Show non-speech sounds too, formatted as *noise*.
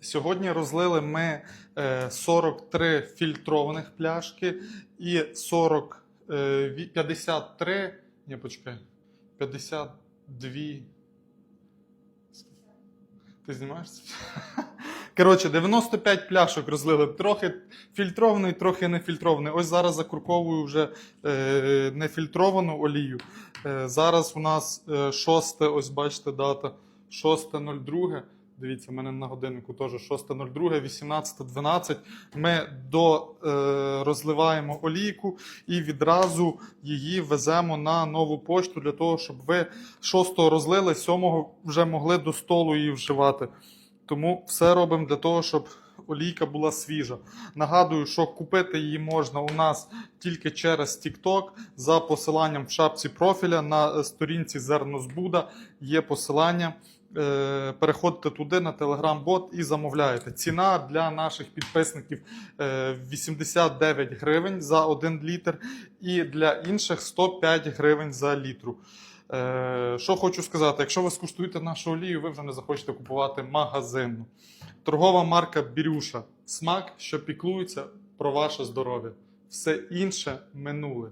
Сьогодні розлили ми е, 43 фільтрованих пляшки і 40, е, 53, ні, почекай, 52. Ти знімаєшся? *laughs* Коротше, 95 пляшок розлили. Трохи фільтрований, трохи нефільтрований. Ось зараз закурковую вже е, нефільтровану олію. Е, зараз у нас е, 6, ось бачите, дата 6.02. Дивіться, в мене на годиннику теж 6.02, 18.12. Ми до, е, розливаємо олійку і відразу її веземо на нову пошту для того, щоб ви 6-го розлили, 7-го вже могли до столу її вживати. Тому все робимо для того, щоб олійка була свіжа. Нагадую, що купити її можна у нас тільки через TikTok за посиланням в шапці профіля на е, сторінці Зернозбуда є посилання. Е, Переходите туди на Telegram-бот і замовляєте. Ціна для наших підписників е, 89 гривень за 1 літр, і для інших 105 гривень за літру. Е, Що хочу сказати, якщо ви скуштуєте нашу олію, ви вже не захочете купувати магазинну. Торгова марка Бірюша. Смак, що піклується про ваше здоров'я. Все інше минуле.